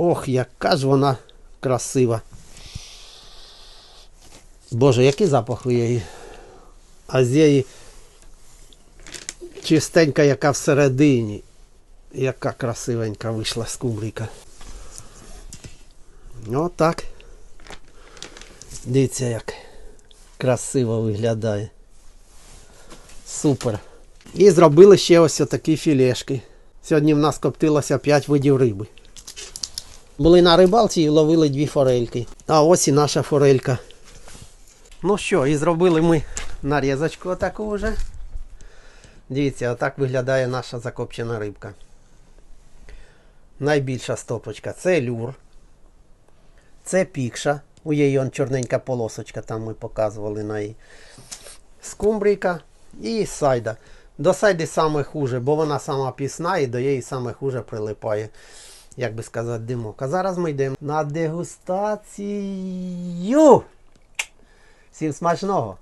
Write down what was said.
Ох, яка ж вона красива. Боже, який запах у її. А з її чистенька, яка всередині. Яка красивенька вийшла з скумбрійка. Отак. Дивіться, як красиво виглядає. Супер. І зробили ще ось такі філешки. Сьогодні в нас коптилося 5 видів риби. Були на рибалці і ловили дві форельки. А ось і наша форелька. Ну що, і зробили ми нарізочку таку вже. Дивіться, отак виглядає наша закопчена рибка. Найбільша стопочка це люр. Це пікша. У її он чорненька полосочка, там ми показували на її. Скумбрійка і сайда. До сайди саме хуже, бо вона сама пісна і до її саме хуже прилипає, як би сказати, димок. А зараз ми йдемо на дегустацію. Всім смачного!